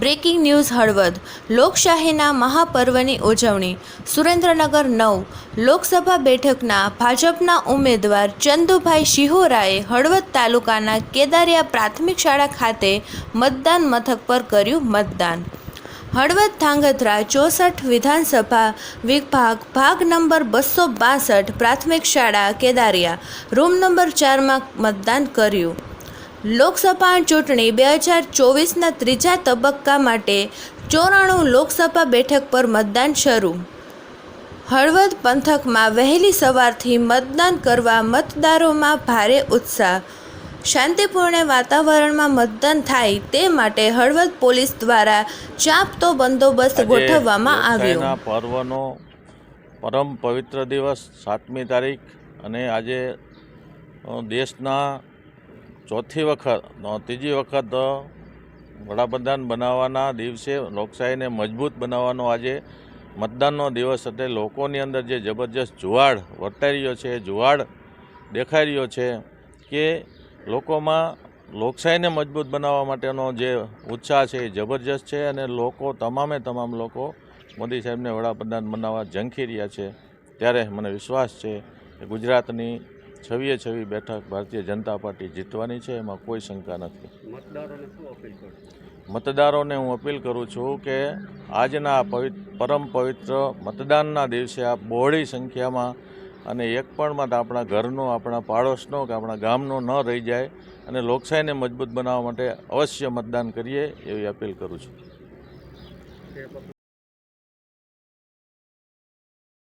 Breaking news Halvad, લોકશાહીના મહાપર્વની ઉજવણી, સુરેન્દ્રનગર નવ, લોકસભા બેઠકના ભાજપના ઉમેદવાર ચંદુભાઈ શિહોરાએ હળવદ તાલુકાના કેદારિયા પ્રાથમિક શાળા ખાતે મતદાન મથક પર કર્યું મતદાન. હળવદ ધાંગધ્રા ચોસઠ વિધાનસભા વિભાગ ભાગ નંબર બસો બાસઠ પ્રાથમિક શાળા કેદારિયા, રૂમ નંબર ચારમાં મતદાન કર્યું. લોકસભા ચૂંટણી બે હજાર ચોવીસના ત્રીજા તબક્કા માટે ચોરાણું લોકસભા બેઠક પર મતદાન શરૂ. હળવદ પંથકમાં વહેલી સવારથી મતદાન કરવા મતદારોમાં ભારે ઉત્સાહ. શાંતિપૂર્ણ વાતાવરણમાં મતદાન થાય તે માટે હળવદ પોલીસ દ્વારા ચાંપતો બંદોબસ્ત ગોઠવવામાં આવ્યો. પર્વનો પરમ પવિત્ર દિવસ સાતમી તારીખ અને આજે દેશના ચોથી વખત ત્રીજી વખત વડાપ્રધાન બનાવવાના દિવસે લોકશાહીને મજબૂત બનાવવાનો આજે મતદાનનો દિવસ એટલે લોકોની અંદર જે જબરજસ્ત જુવાળ વર્તાઈ રહ્યો છે, જુવાળ દેખાઈ રહ્યો છે કે લોકોમાં લોકશાહીને મજબૂત બનાવવા માટેનો જે ઉત્સાહ છે એ જબરજસ્ત છે અને લોકો, તમામે તમામ લોકો મોદી સાહેબને વડાપ્રધાન બનાવવા ઝંખી રહ્યા છે. ત્યારે મને વિશ્વાસ છે કે ગુજરાતની છવીએ છવી બેઠક ભારતીય જનતા પાર્ટી જીતવાની છે એમાં કોઈ શંકા નથી. મતદારોને શું અપીલ કરશો મતદારોને હું અપીલ કરું છું કે આજના પરમ પવિત્ર મતદાનના દિવસે આ બહોળી સંખ્યામાં અને એક પણ મત આપણા ઘરનો આપણા પાડોશનો કે આપણા ગામનો ન રહી જાય અને લોકશાહીને મજબૂત બનાવવા માટે અવશ્ય મતદાન કરીએ એવી અપીલ કરું છું.